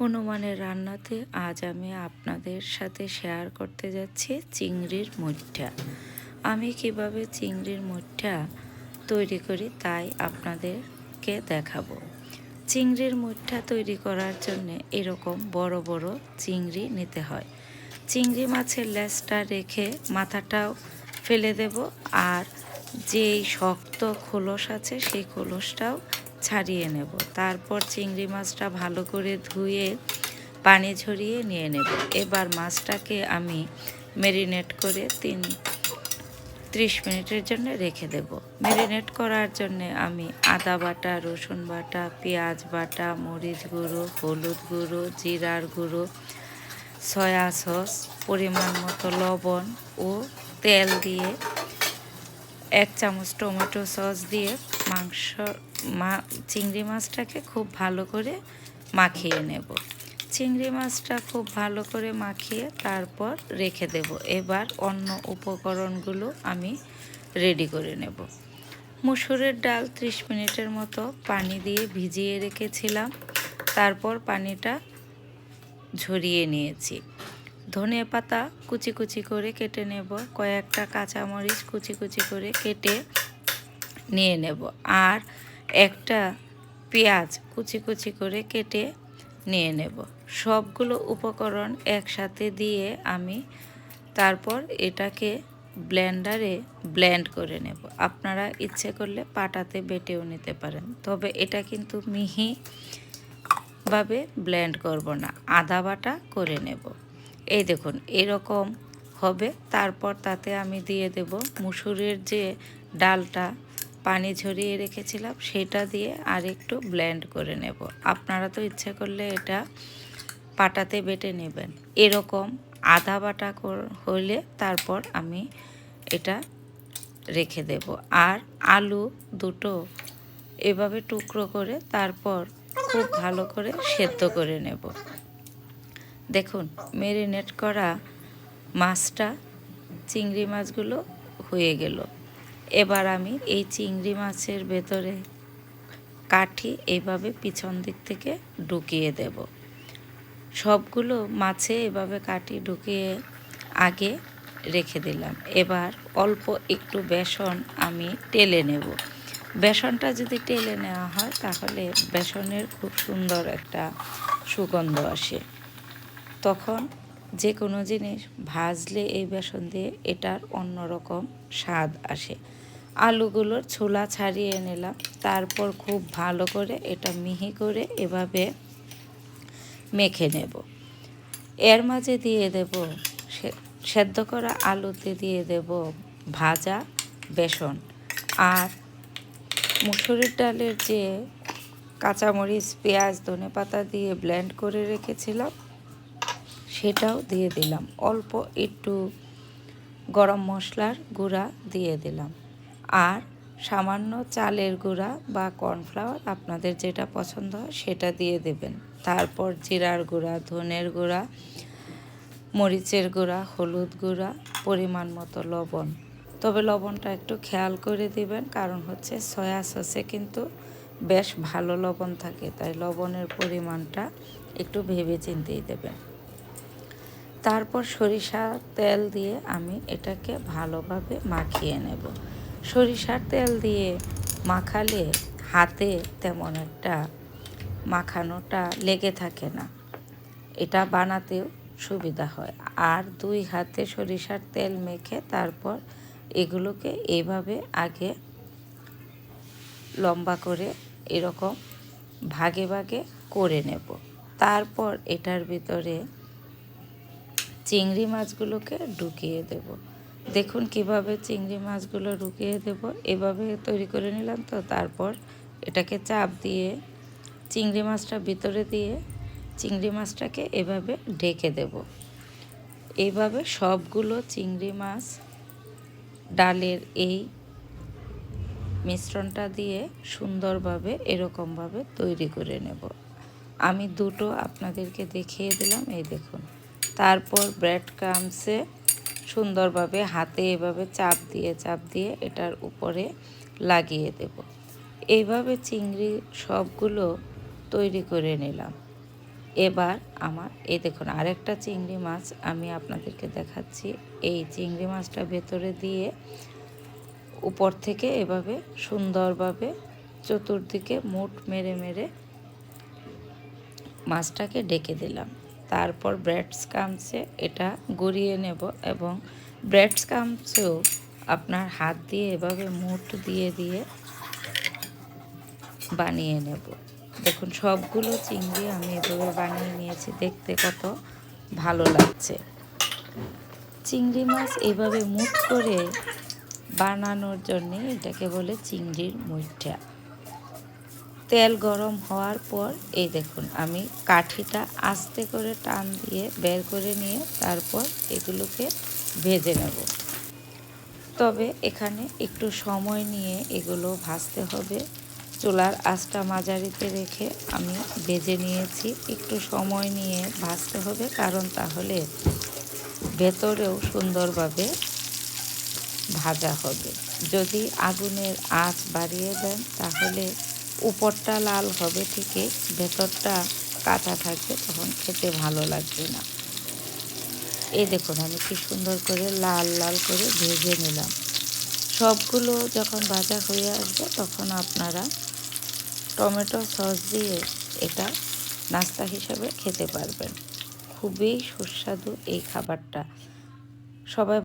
হনুমানের রান্নাতে আজ আমি আপনাদের সাথে শেয়ার করতে যাচ্ছি চিংড়ির মুঠা। আমি কীভাবে চিংড়ির মুঠা তৈরি করি তাই আপনাদেরকে দেখাবো। চিংড়ির মুঠা তৈরি করার জন্য এরকম বড় বড় চিংড়ি নিতে হয়। চিংড়ি মাছের লেজটা রেখে মাথাটাও ফেলে দেব আর যেই শক্ত খোলস আছে সেই খোলসটাও ছাড়িয়ে নেব। তারপর চিংড়ি মাছটা ভালো করে ধুয়ে পানি ঝরিয়ে নিয়ে নেব। এবার মাছটাকে আমি ম্যারিনেট করে তিন, ত্রিশ মিনিটের জন্য রেখে দেব। ম্যারিনেট করার জন্য আমি আদা বাটা, রসুন বাটা, পেঁয়াজ বাটা, মরিচ গুঁড়ো, হলুদ গুঁড়ো, জিরার গুঁড়ো, সয়া সস, পরিমাণ মতো লবণ ও তেল দিয়ে এক চামচ টমেটো সস দিয়ে মাংস মা, চিংড়ি মাছটাকে খুব ভালো করে মাখিয়ে নেব। চিংড়ি মাছটা খুব ভালো করে মাখিয়ে তারপর রেখে দেব। এবার অন্য উপকরণগুলো আমি রেডি করে নেব। মুসুরের ডাল ত্রিশ মিনিটের মতো পানি দিয়ে ভিজিয়ে রেখেছিলাম। তারপর পানিটা ঝরিয়ে নিয়েছি। ধনে পাতা কুচি কুচি করে কেটে নেব। কয়েকটা কাঁচামরিচ কুচি কুচি করে কেটে নিয়ে নেব। আর একটা পেঁয়াজ কুচি কুচি করে কেটে নিয়ে নেব। সবগুলো উপকরণ একসাথে দিয়ে আমি তারপর এটাকে ব্লেন্ডারে ব্লেন্ড করে নেব। আপনারা ইচ্ছে করলে পাটাতে বেটেও নিতে পারেন, তবে এটা কিন্তু মিহি ভাবে ব্লেন্ড করব না, আদা বাটা করে নেব। এই দেখুন, এরকম হবে। তারপর তাতে আমি দিয়ে দেব মুসুরের যে ডালটা পানি ঝরিয়ে রেখেছিলাম, সেটা দিয়ে আর একটু ব্লেন্ড করে নেব। আপনারা তো ইচ্ছে করলে এটা পাটাতে বেটে নেবেন। এরকম আধা বাটা হলে তারপর আমি এটা রেখে দেব। আর আলু দুটো এভাবে টুকরো করে তারপর খুব ভালো করে সেদ্ধ করে নেব। দেখুন মেরিনেট করা মাছটা চিংড়ি মাছগুলো হয়ে গেল। এবার আমি এই চিংড়ি মাছের ভেতরে কাঠি এইভাবে পিছন দিক থেকে ঢুকিয়ে দেব। সবগুলো মাছে এভাবে কাঠি ঢুকিয়ে আগে রেখে দিলাম। এবার অল্প একটু বেসন আমি টেলে নেব। বেসনটা যদি টেলে নেওয়া হয়, তাহলে বেসনের খুব সুন্দর একটা সুগন্ধ আসে। তখন যে কোনো জিনিস ভাজলে এই বেসন দিয়ে এটার অন্যরকম স্বাদ আসে। আলুগুলোর ছোলা ছাড়িয়ে নিলাম, তারপর খুব ভালো করে এটা মিহি করে এভাবে মেখে নেব। এর মাঝে দিয়ে দেব সেদ্ধ করা আলুতে দিয়ে দেব ভাজা বেসন। আর মুসুরির ডালের যে কাঁচামরিচ, পেঁয়াজ ধনে পাতা দিয়ে ব্লেন্ড করে রেখেছিলাম সেটাও দিয়ে দিলাম। অল্প একটু গরম মশলার গুঁড়া দিয়ে দিলাম। আর সামান্য চালের গুঁড়া বা কর্নফ্লাওয়ার আপনাদের যেটা পছন্দ হয় সেটা দিয়ে দেবেন। তারপর জিরার গুঁড়া, ধনের গুঁড়া, মরিচের গুঁড়া, হলুদ গুঁড়া, পরিমাণ মতো লবণ। তবে লবণটা একটু খেয়াল করে দিবেন, কারণ হচ্ছে সয়া সসে কিন্তু বেশ ভালো লবণ থাকে, তাই লবণের পরিমাণটা একটু ভেবে চিন্তেই দেবেন। তারপর সরিষা তেল দিয়ে আমি এটাকে ভালোভাবে মাখিয়ে নেব। সরিষার তেল দিয়ে মাখালে হাতে তেমন একটা মাখানোটা লেগে থাকে না। এটা বানাতেও সুবিধা হয়। আর দুই হাতে সরিষার তেল মেখে তারপর এগুলোকে এইভাবে আগে লম্বা করে এরকম ভাগে ভাগে করে নেব। তারপর এটার ভিতরে চিংড়ি মাছগুলোকে ঢুকিয়ে দেব। দেখুন কীভাবে চিংড়ি মাছগুলো ঢুকিয়ে দেব। এভাবে তৈরি করে নিলাম তো, তারপর এটাকে চাপ দিয়ে, চিংড়ি মাছটা ভিতরে দিয়ে চিংড়ি মাছটাকে এভাবে ঢেকে দেব। এইভাবে সবগুলো চিংড়ি মাছ, ডালের এই মিশ্রণটা দিয়ে সুন্দরভাবে, এরকমভাবে তৈরি করে নেব। আমি দুটো আপনাদেরকে দেখিয়ে দিলাম, এই দেখুন। তারপর ব্রেড ক্রামসে সুন্দরভাবে হাতে এভাবে চাপ দিয়ে চাপ দিয়ে এটার উপরে লাগিয়ে দেব। এইভাবে চিংড়ি সবগুলো তৈরি করে নিলাম। এবার আমার, এই দেখুন, আরেকটা চিংড়ি মাছ আমি আপনাদেরকে দেখাচ্ছি। এই চিংড়ি মাছটা ভেতরে দিয়ে উপর থেকে এভাবে সুন্দরভাবে চতুর্দিকে মুঠ মেরে মেরে মাছটাকে ডেকে দিলাম। তারপর ব্রেড স্কামসে এটা গড়িয়ে নেব এবং ব্রেড স্কামসেও আপনার হাত দিয়ে এভাবে মুঠ দিয়ে দিয়ে বানিয়ে নেব। দেখুন, সবগুলো চিংড়ি আমি এভাবে বানিয়ে নিয়েছি, দেখতে কত ভালো লাগছে। চিংড়ি মাছ এভাবে মুঠ করে বানানোর জন্যে এটাকে বলে চিংড়ির মুইঠা। তেল গরম হওয়ার পর, এই দেখুন, আমি কাঠিটা আস্তে করে টান দিয়ে বের করে নিয়ে তারপর এগুলোকে ভেজে নেব। তবে এখানে একটু সময় নিয়ে এগুলো ভাজতে হবে। চুলার আঁচটা মাঝারিতে রেখে আমি ভেজে নিয়েছি। একটু সময় নিয়ে ভাজতে হবে, কারণ তাহলে ভেতরেও সুন্দরভাবে ভাজা হবে। যদি আগুনের আঁচ বাড়িয়ে দেন, তাহলে উপরটা লাল হবে ঠিকই ভেতরটা কাঁচা থাকবে, তখন খেতে ভালো লাগবে না। এই দেখুন, আমি কি সুন্দর করে লাল লাল করে ভেজে নিলাম। সবগুলো যখন ভাজা হয়ে আসবে, তখন আপনারা টমেটো সস দিয়ে এটা নাস্তা হিসাবে খেতে পারবেন। খুবই সুস্বাদু এই খাবারটা। সবাই